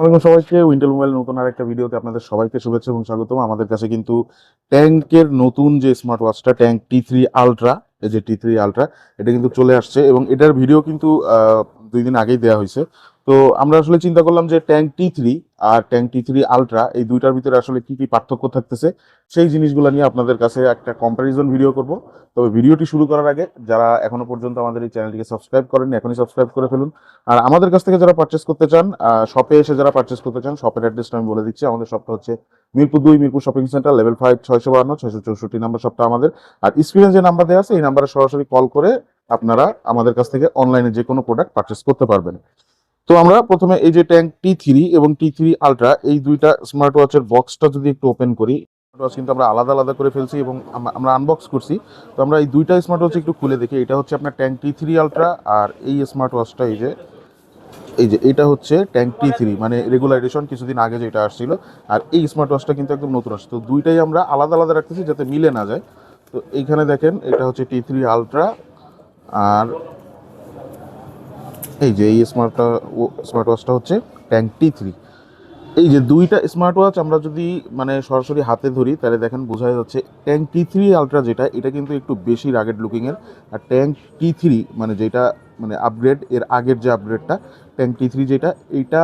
আসসালামাইকুম সবাইকে Wintel mobile নতুন আর একটা ভিডিওতে আপনাদের সবাইকে শুভেচ্ছা এবং স্বাগতম। আমাদের কাছে কিন্তু ট্যাঙ্কের নতুন যে স্মার্ট ওয়াচটা ট্যাঙ্ক টি থ্রি আলট্রা এই যে টি থ্রি আলট্রা এটা কিন্তু চলে আসছে এবং এটার ভিডিও কিন্তু দুই দিন আগেই দেওয়া হয়েছে। তো আমরা আসলে চিন্তা করলাম যে ট্যাঙ্ক টি থ্রি আর ট্যাঙ্ক টি থ্রি আলট্রা এই দুইটার ভিতরে আসলে কি কি পার্থক্য থাকতেছে, সেই জিনিসগুলো নিয়ে আপনাদের কাছে একটা কম্প্যারিজন ভিডিও করব। তবে ভিডিওটি শুরু করার আগে যারা এখনও পর্যন্ত আমাদের এই চ্যানেলটিকে সাবস্ক্রাইব করেননি, এখনই সাবস্ক্রাইব করে ফেলুন। আর আমাদের কাছ থেকে যারা পারচেস করতে চান শপে এসে যারা পারচেস করতে চান শপের অ্যাড্রেসটা আমি বলে দিচ্ছি। আমাদের শপটা হচ্ছে মিরপুর দুই, Mirpur shopping centre level five ছয়শো বান্ন ছয়শো চৌষট্টি নাম্বার শপটা আমাদের। আর স্ক্রিনে যে নাম্বার দেওয়া আছে, এই নাম্বারে সরাসরি কল করে আপনারা আমাদের কাছ থেকে অনলাইনে যে কোনো প্রোডাক্ট পারচেস করতে পারবেন। তো আমরা প্রথমে এই যে ট্যাঙ্ক টি থ্রি এবং টি থ্রি আলট্রা এই দুইটা স্মার্ট ওয়াচের বক্সটা যদি একটু ওপেন করি স্মার্ট ওয়াচ কিন্তু আমরা আলাদা আলাদা করে ফেলছি এবং আমরা আনবক্স করছি। তো আমরা এই দুইটা স্মার্ট ওয়াচ একটু খুলে দেখি। এটা হচ্ছে আপনার ট্যাঙ্ক টি থ্রি আলট্রা আর এই স্মার্ট ওয়াচটা এই যে এই যে এটা হচ্ছে ট্যাঙ্ক টি থ্রি মানে রেগুলার এডিশন কিছুদিন আগে যেটা আসছিল। আর এই স্মার্ট ওয়াচটা কিন্তু একদম নতুন আসছে। তো দুইটাই আমরা আলাদা আলাদা রাখতেছি যাতে মিলে না যায়। তো এইখানে দেখেন, এটা হচ্ছে টি থ্রি আলট্রা আর এই যে এই স্মার্টটা স্মার্ট ওয়াচটা হচ্ছে ট্যাঙ্ক টি থ্রি এই যে দুইটা স্মার্ট ওয়াচ আমরা যদি মানে সরাসরি হাতে ধরি, তাহলে দেখেন বোঝা যাচ্ছে ট্যাঙ্ক টি থ্রি আলট্রা যেটা, এটা কিন্তু একটু বেশি রাগেড লুকিংয়ের আর ট্যাঙ্ক টি থ্রি মানে যেটা মানে আপগ্রেড এর আগের যে আপগ্রেডটা ট্যাঙ্ক টি থ্রি যেটা এইটা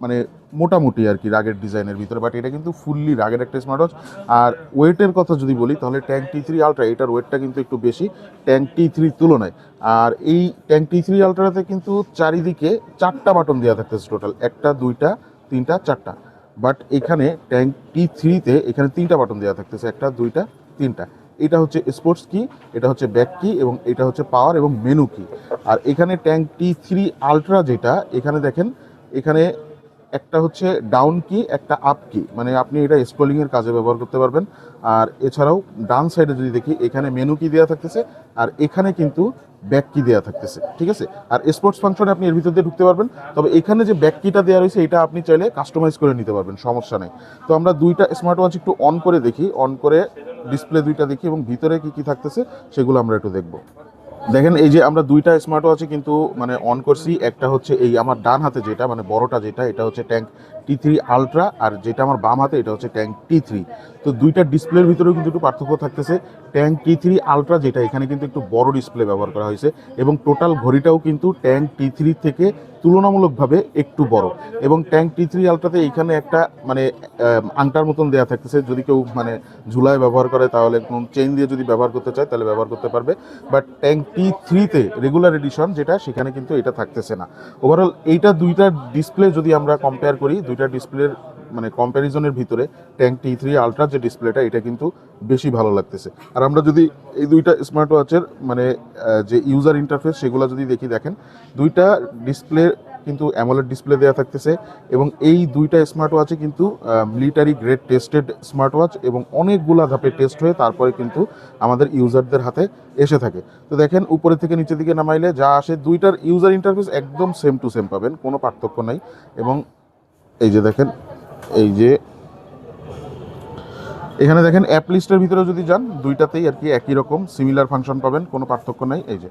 মানে মোটামুটি আর কি রাগের ডিজাইনের ভিতরে বাট এটা কিন্তু ফুললি রাগের একটা স্মার্ট ওয়াচ আর ওয়েটের কথা যদি বলি, তাহলে ট্যাঙ্ক টি থ্রি আলট্রা এটার ওয়েটটা কিন্তু একটু বেশি ট্যাঙ্ক টি থ্রির তুলনায়। আর এই ট্যাঙ্ক টি থ্রি আলট্রাতে কিন্তু চারিদিকে চারটা বাটন দেওয়া থাকতেছে টোটাল একটা, দুইটা, তিনটা, চারটা। বাট এখানে ট্যাঙ্ক টি থ্রিতে এখানে তিনটা বাটন দেওয়া থাকতেছে, একটা, দুইটা, তিনটা। এটা হচ্ছে স্পোর্টস কি এটা হচ্ছে ব্যাক কি এবং এটা হচ্ছে পাওয়ার এবং মেনু কি আর এখানে ট্যাঙ্ক টি থ্রি আলট্রা যেটা, এখানে দেখেন, এখানে একটা হচ্ছে ডাউন কি একটা আপ কি মানে আপনি এটা স্ক্রলিং এর কাজে ব্যবহার করতে পারবেন। আর এছাড়াও ডান সাইডে যদি দেখি, এখানে মেনু কি দেওয়া থাকতেছে, আর এখানে কিন্তু ব্যাক কি দেওয়া থাকতেছে। ঠিক আছে? আর স্পোর্টস ফাংশনে আপনি এর ভিতর দিয়ে ঢুকতে পারবেন। তবে এখানে যে ব্যাক কিটা দেওয়া রয়েছে, এটা আপনি চাইলে কাস্টমাইজ করে নিতে পারবেন, সমস্যা নেই। তো আমরা দুইটা স্মার্ট ওয়াচ একটু অন করে দেখি অন করে ডিসপ্লে দুইটা দেখি, এবং ভিতরে কি কি থাকতেছে, সেগুলো আমরা একটু দেখব। দেখেন, এই যে আমরা দুইটা স্মার্ট ওয়াচে কিন্তু মানে অন করছি। একটা হচ্ছে এই আমার ডান হাতে যেটা মানে বড়টা যেটা, এটা হচ্ছে ট্যাঙ্ক টি থ্রি আলট্রা আর যেটা আমার বাম হাতে, এটা হচ্ছে ট্যাঙ্ক টি থ্রি তো দুইটা ডিসপ্লের ভিতরেও কিন্তু একটু পার্থক্য থাকতেছে। ট্যাঙ্ক টি থ্রি আলট্রা যেটা, এখানে কিন্তু একটু বড় ডিসপ্লে ব্যবহার করা হয়েছে এবং টোটাল ঘড়িটাও কিন্তু ট্যাঙ্ক টি থ্রি থেকে তুলনামূলকভাবে একটু বড়। এবং ট্যাঙ্ক টি থ্রি আলট্রাতে এখানে একটা মানে আংটার মতন দেওয়া থাকতেছে। যদি কেউ মানে ঝুলায় ব্যবহার করে, তাহলে চেইন দিয়ে যদি ব্যবহার করতে চায়, তাহলে ব্যবহার করতে পারবে। বাট ট্যাঙ্ক টি থ্রিতে রেগুলার এডিশন যেটা, সেখানে কিন্তু এটা থাকতেছে না। ওভারঅল এইটা দুইটা ডিসপ্লে যদি আমরা কম্পেয়ার করি, দুইটা ডিসপ্লের মানে কম্প্যারিজনের ভিতরে ট্যাঙ্ক টি থ্রি আলট্রা যে ডিসপ্লেটা এটা কিন্তু বেশি ভালো লাগতেছে। আর আমরা যদি এই দুইটা স্মার্ট ওয়াচের মানে যে ইউজার ইন্টারফেস সেগুলো যদি দেখি, দেখেন, দুইটা ডিসপ্লে কিন্তু অ্যামোলেড ডিসপ্লে দেওয়া থাকতেছে এবং এই দুইটা স্মার্ট ওয়াচে কিন্তু military grade tested smart watch এবং অনেকগুলা ধাপে টেস্ট হয়ে তারপরে কিন্তু আমাদের ইউজারদের হাতে এসে থাকে। তো দেখেন, উপরে থেকে নিচের দিকে নামাইলে যা আসে, দুইটার ইউজার ইন্টারফেস একদম সেম টু সেম পাবেন, কোনো পার্থক্য নাই। এবং এই যে দেখেন এই যে, এখানে দেখেন অ্যাপ লিস্টের ভিতরে যদি যান, দুইটাতেই আর কি একই রকম সিমিলার ফাংশন পাবেন, কোনো পার্থক্য নাই। এই যে,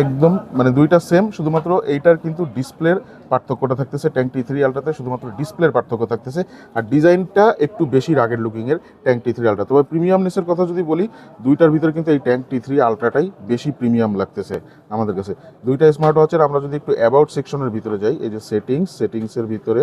একদম মানে দুইটা সেম শুধুমাত্র এইটার কিন্তু ডিসপ্লের পার্থক্যটা থাকতেছে ট্যাঙ্ক টি থ্রি আলট্রাতে শুধুমাত্র ডিসপ্লের পার্থক্য থাকতেছে, আর ডিজাইনটা একটু বেশি রাগের লুকিংয়ের ট্যাঙ্ক টি থ্রি আলট্রা তবে প্রিমিয়ামনেসের কথা যদি বলি, দুইটার ভিতরে কিন্তু এই ট্যাঙ্ক টি থ্রি আলট্রাটাই বেশি প্রিমিয়াম লাগতেছে আমাদের কাছে। দুইটা স্মার্ট ওয়াচের আমরা যদি একটু অ্যাবাউট সেকশনের ভিতরে যাই, এই যে সেটিংস সেটিংসের ভিতরে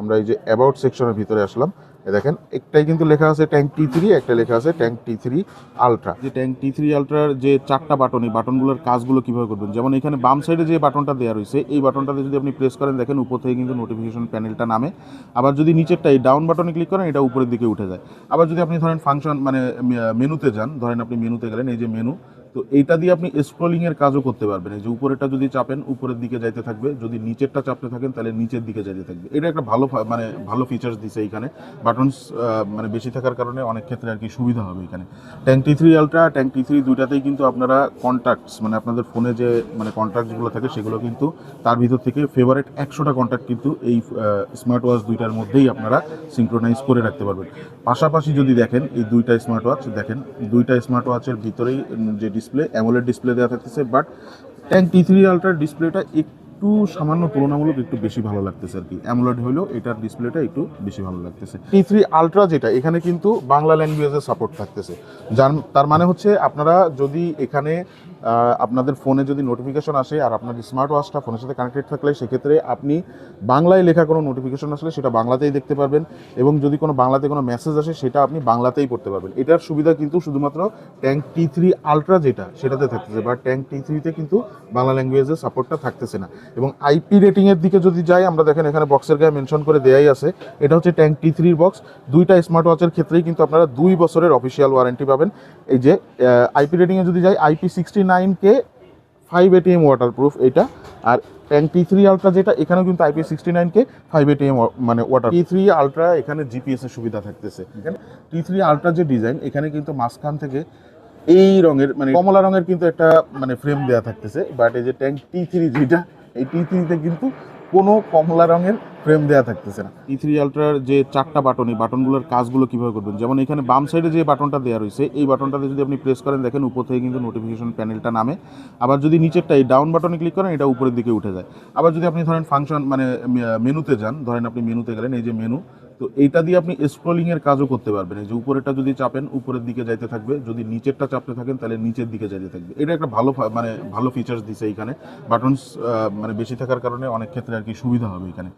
আমরা এই যে অ্যাবাউট সেকশনের ভিতরে আসলাম দেখেন, একটাই কিন্তু লেখা আছে ট্যাঙ্ক টি থ্রি একটা লেখা আছে ট্যাঙ্ক টি থ্রি আলট্রা যে ট্যাঙ্ক টি থ্রি আলট্রার যে চারটা বাটন এই বাটনগুলোর কাজগুলো কীভাবে করবেন? যেমন এখানে বাম সাইডে যে বাটনটা দেওয়া রয়েছে, এই বাটনটাতে যদি আপনি প্রেস করেন, দেখেন উপর থেকে কিন্তু নোটিফিকেশন প্যানেলটা নামে। আবার যদি নিচেরটা এই ডাউন বাটনে ক্লিক করেন, এটা উপরের দিকে উঠে যায়। আবার যদি আপনি ধরেন ফাংশন মানে মেনুতে যান, ধরেন আপনি মেনুতে গেলেন, এই যে মেনু তো এইটা দিয়ে আপনি স্ক্রলিং এর কাজও করতে পারবেন। এই যে উপরেরটা যদি চাপেন, উপরের দিকে যাইতে থাকবে। যদি নিচেরটা চাপতে থাকেন, তাহলে নিচের দিকে যাইতে থাকবে। এটা একটা ভালো মানে ভালো ফিচার্স দিছে এখানে বাটনস মানে বেশি থাকার কারণে অনেক ক্ষেত্রে আর কি সুবিধা হবে এখানে। Tank T three ultra tank T three দুইটাতেই কিন্তু আপনারা কন্ট্যাক্টস মানে আপনাদের ফোনে যে মানে কন্ট্যাক্টসগুলো থাকে, সেগুলো কিন্তু তার ভিতর থেকে ফেভারেট একশোটা কন্ট্যাক্ট কিন্তু এই স্মার্ট ওয়াচ দুইটার মধ্যেই আপনারা সিঙ্ক্রোনাইজ করে রাখতে পারবেন। পাশাপাশি যদি দেখেন, এই দুইটা স্মার্ট ওয়াচ দেখেন, দুইটা স্মার্ট ওয়াচের ভিতরেই যে ডিসপ্লে অ্যামোলেড ডিসপ্লে দেওয়া থাকতেছে বাট ট্যাঙ্ক টি থ্রি আলট্রার ডিসপ্লেটা একটু সামান্য তুলনামূলক একটু বেশি ভালো লাগতেছে আর কি। অ্যামোলেড হলেও এটার ডিসপ্লেটা একটু বেশি ভালো লাগতেছে। টি থ্রি আলট্রা যেটা, এখানে কিন্তু বাংলা ল্যাঙ্গুয়েজের সাপোর্ট থাকতেছে। যার, তার মানে হচ্ছে আপনারা যদি এখানে আপনাদের ফোনে যদি নোটিফিকেশন আসে আর আপনার স্মার্ট ওয়াচটা ফোনের সাথে কানেক্টেড থাকলে, সেক্ষেত্রে আপনি বাংলায় লেখা কোনো নোটিফিকেশন আসলে সেটা বাংলাতেই দেখতে পারবেন এবং যদি কোনো বাংলাতে কোনো মেসেজ আসে, সেটা আপনি বাংলাতেই পড়তে পারবেন। এটার সুবিধা কিন্তু শুধুমাত্র ট্যাঙ্ক টি থ্রি আলট্রা যেটা, সেটাতে থাকতেছে। বা ট্যাঙ্ক টি থ্রিতে কিন্তু বাংলা ল্যাঙ্গুয়েজের সাপোর্টটা থাকতেছে না। এবং আইপি রেটিংয়ের দিকে যদি যাই, আমরা দেখেন এখানে বক্সের গায়ে মেনশন করে দেয়াই আছে। এটা হচ্ছে ট্যাঙ্ক টি থ্রির বক্স দুইটা স্মার্ট ওয়াচের ক্ষেত্রেই কিন্তু আপনারা দুই বছরের অফিসিয়াল ওয়ারেন্টি পাবেন। এই যে আইপি রেটিংয়ে যদি যাই IP sixty nine K five ATM waterproof এটা আর ট্যাঙ্ক টি থ্রি আলট্রা যেটা, এখানেও কিন্তু IP sixty nine K five ATM মানে ওয়াটার টি থ্রি আলট্রা এখানে জিপিএসের সুবিধা থাকতেছে। টি থ্রি আলট্রা যে ডিজাইন এখানে কিন্তু মাঝখান থেকে এই রঙের মানে কমলা রঙের কিন্তু একটা মানে ফ্রেম দেওয়া থাকতেছে। বাট এই যে ট্যাঙ্ক টি থ্রি যেটা, এই টি থ্রিতে কিন্তু কোনো কমলা রঙের ফ্রেম দেওয়া থাকতেছে না। ই থ্রি আলট্রার যে চারটা বাটন এই বাটনগুলোর কাজগুলো কীভাবে করবেন? যেমন এখানে বাম সাইডে যে বাটনটা দেওয়া রয়েছে, এই বাটনটাতে যদি আপনি প্রেস করেন, দেখেন উপর থেকে কিন্তু নোটিফিকেশন প্যানেলটা নামে। আবার যদি নিচেরটা, এই ডাউন বাটনে ক্লিক করেন, এটা উপরের দিকে উঠে যায়। আবার যদি আপনি ধরেন ফাংশন মানে মেনুতে যান, ধরেন আপনি মেনুতে গেলেন, এই যে মেনু তো এইটা দিয়ে আপনি স্ক্রলিং এর কাজও করতে পারবেন। এই যে উপরেরটা যদি চাপেন, উপরের দিকে যাইতে থাকবে। যদি নিচেরটা চাপতে থাকেন, তাহলে নিচের দিকে যাইতে থাকবে। এটা একটা ভালো মানে ভালো ফিচার্স দিছে এখানে বাটনস মানে বেশি থাকার কারণে অনেক ক্ষেত্রে আর কি সুবিধা হবে এখানে।